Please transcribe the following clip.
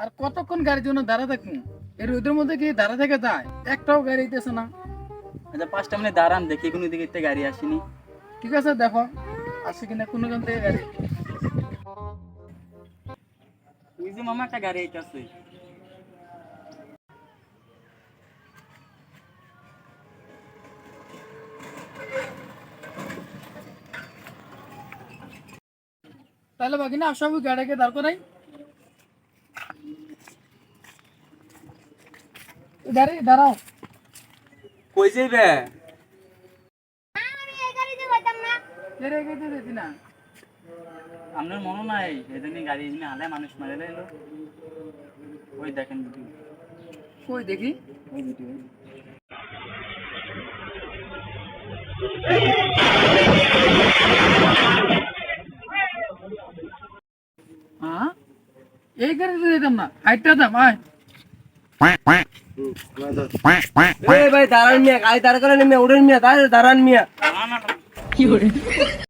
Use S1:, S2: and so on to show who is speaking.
S1: আর কতক্ষণ গাড়ির জন্য দাঁড়া থাকব? এই রোদের মধ্যে কি দাঁড়া থেকে যায়? একটাও গাড়ি দিতেছে না।
S2: আচ্ছা পাঁচটা মানে দাঁড়ান দেখি কোনো দিকে একটা গাড়ি আসেনি।
S1: ঠিক আছে দেখো আসে কিনা কোনো জন থেকে গাড়ি।
S2: ওই যে মামা একটা গাড়ি আইতাছে।
S1: তাহলে বাকি না আসব গাড়িকে দাঁড় করাই। গাড়ি দাঁড়াও।
S2: কই যাইবে? আপনার মনে নাই এদিনই গাড়ি এখানে আলে মানুষ মারে এলো ওই দেখেন
S1: কই দেখি?
S2: ওই ভিডিও
S1: হ্যাঁ এই গাড়িতে দিতাম না। হাইটটা দাম আয়।
S3: এই ভাই দাঁড়ান মিয়া গাড়ি দাঁড় করেন মিয়া উড়েন মিয়া দাঁড়ান দাঁড়ান মিয়া
S2: না না না